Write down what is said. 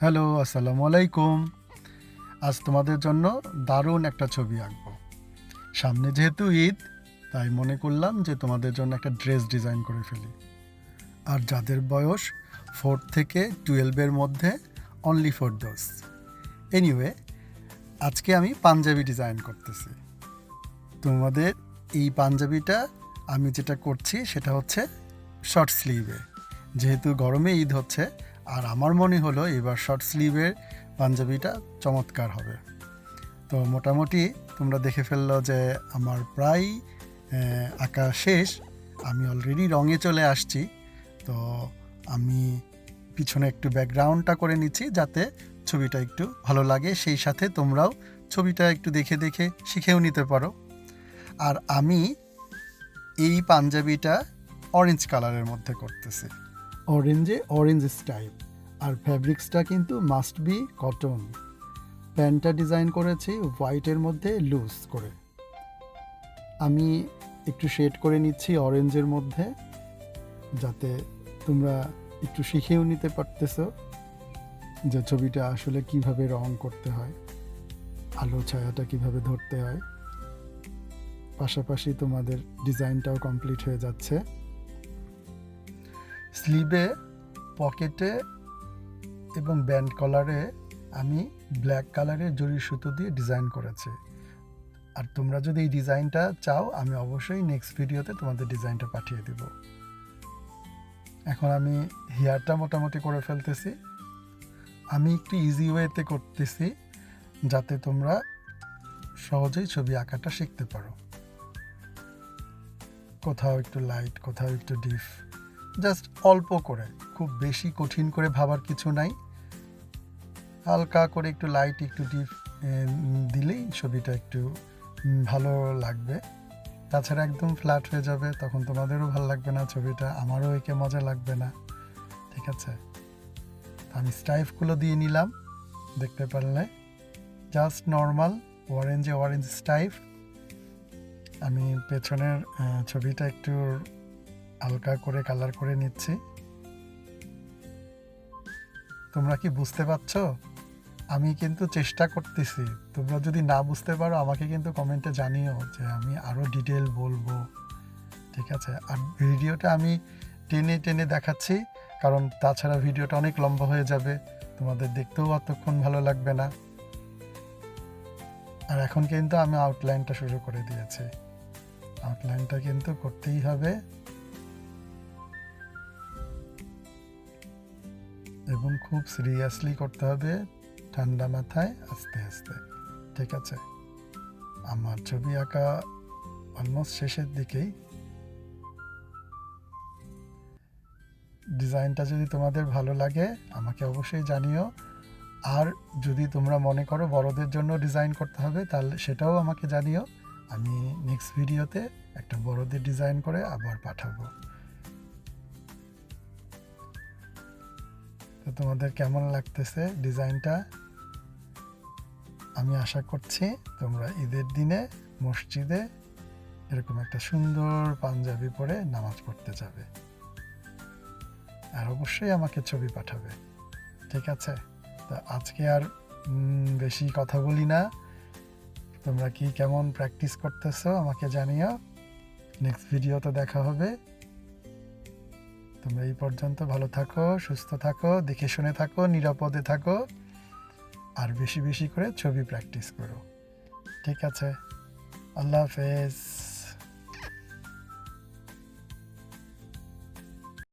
Hello, আসসালামু আলাইকুম। আজ তোমাদের জন্য দারুণ একটা ছবি আঁকবো। সামনে যেহেতু ঈদ, তাই মনে করলাম যে তোমাদের জন্য একটা ড্রেস ডিজাইন করে ফেলি। আর যাদের বয়স ফোর থেকে টুয়েলভের মধ্যে অনলি ফর দোজ এনিওয়ে আজকে আমি পাঞ্জাবি ডিজাইন করতেছি। তোমাদের এই পাঞ্জাবিটা আমি যেটা করছি, সেটা হচ্ছে শর্ট স্লিভে যেহেতু গরমে ঈদ হচ্ছে আর আমার মনে হলো এবার শর্ট স্লিভের পাঞ্জাবিটা চমৎকার হবে। তো মোটামুটি তোমরা দেখে ফেলল যে আমার প্রায় আঁকা শেষ। আমি অলরেডি রঙে চলে আসছি। তো আমি পিছনে একটু ব্যাকগ্রাউন্ডটা করে নিচ্ছি যাতে ছবিটা একটু ভালো লাগে। সেই সাথে তোমরাও ছবিটা একটু দেখে দেখে শিখেও নিতে পারো। আর আমি এই পাঞ্জাবিটা অরেঞ্জ কালারের মধ্যে করতেছি। অরেঞ্জে অরেঞ্জ স্টাইল আর ফ্যাব্রিক্সটা কিন্তু মাস্ট বি কটন প্যান্টটা ডিজাইন করেছি হোয়াইটের মধ্যে লুজ করে। আমি একটু শেড করে নিচ্ছি অরেঞ্জের মধ্যে, যাতে তোমরা একটু শিখেও নিতে পারতেছো যে ছবিটা আসলে কীভাবে রং করতে হয়, আলো, ছায়াটা কীভাবে ধরতে হয়। পাশাপাশি তোমাদের ডিজাইনটাও কমপ্লিট হয়ে যাচ্ছে। স্লিভে, পকেটে এবং ব্যান্ড কলারে আমি ব্ল্যাক কালারের জরি সুতো দিয়ে ডিজাইন করেছি। আর তোমরা যদি এই ডিজাইনটা চাও, আমি অবশ্যই নেক্সট ভিডিওতে তোমাদের ডিজাইনটা পাঠিয়ে দেব। এখন আমি হেয়ারটা মোটামুটি করে ফেলতেছি। আমি একটু ইজি ওয়েতে করতেছি, যাতে তোমরা সহজেই ছবি আঁকাটা শিখতে পারো। কোথাও একটু লাইট কোথাও একটু ডিপ জাস্ট অল্প করে, খুব বেশি কঠিন করে ভাবার কিছু নাই। হালকা করে একটু লাইট একটু ডিপ দিলেই ছবিটা একটু ভালো লাগবে। তাছাড়া একদম ফ্ল্যাট হয়ে যাবে, তখন তোমাদেরও ভালো লাগবে না ছবিটা, আমারও একে মজা লাগবে না। ঠিক আছে? আমি স্টাইফগুলো দিয়ে নিলাম, দেখতে পারলে। জাস্ট নর্মাল অরেঞ্জে অরেঞ্জ স্টাইফ আমি পেছনের ছবিটা একটু হালকা করে কালার করে নিচ্ছি। তোমরা কি বুঝতে পারছ? আমি কিন্তু চেষ্টা করতেছি। তোমরা যদি না বুঝতে পারো, আমাকে কিন্তু কমেন্টে জানিও যে আমি আরও ডিটেল বলব। ঠিক আছে? আর ভিডিওটা আমি টেনে টেনে দেখাচ্ছি, কারণ তাছাড়া ভিডিওটা অনেক লম্বা হয়ে যাবে। তোমাদের দেখতেও অতক্ষণ ভালো লাগবে না। আর এখন কিন্তু আমি আউটলাইনটা শুরু করে দিয়েছি। আউটলাইনটা কিন্তু করতেই হবে। এবং খুব সিরিয়াসলি করতে হবে ঠান্ডা মাথায় আস্তে আস্তে, ঠিক আছে? আমার ছবি আঁকা অলমোস্ট শেষের দিকেই। ডিজাইনটা যদি তোমাদের ভালো লাগে, আমাকে অবশ্যই জানিও। আর যদি তোমরা মনে করো বড়দের জন্য ডিজাইন করতে হবে, তাহলে সেটাও আমাকে জানিও। আমি নেক্সট ভিডিওতে একটা বড়দের ডিজাইন করে আবার পাঠাবো। তো তোমাদের কেমন লাগতেছে ডিজাইনটা? আমি আশা করছি তোমরা ঈদের দিনে মসজিদে এরকম একটা সুন্দর পাঞ্জাবি পরে নামাজ পড়তে যাবে। আর অবশ্যই আমাকে ছবি পাঠাবে। ঠিক আছে? তা আজকে আর বেশি কথা বলি না। তোমরা কি কেমন প্র্যাকটিস করতেছো আমাকে জানিও। নেক্সট ভিডিওতে দেখা হবে। তোমরা এই পর্যন্ত ভালো থাকো, সুস্থ থাকো, দেখে শুনে থাকো, নিরাপদে থাকো, আর বেশি বেশি করে ছবি প্র্যাকটিস করো। ঠিক আছে? আল্লাহ হাফেজ।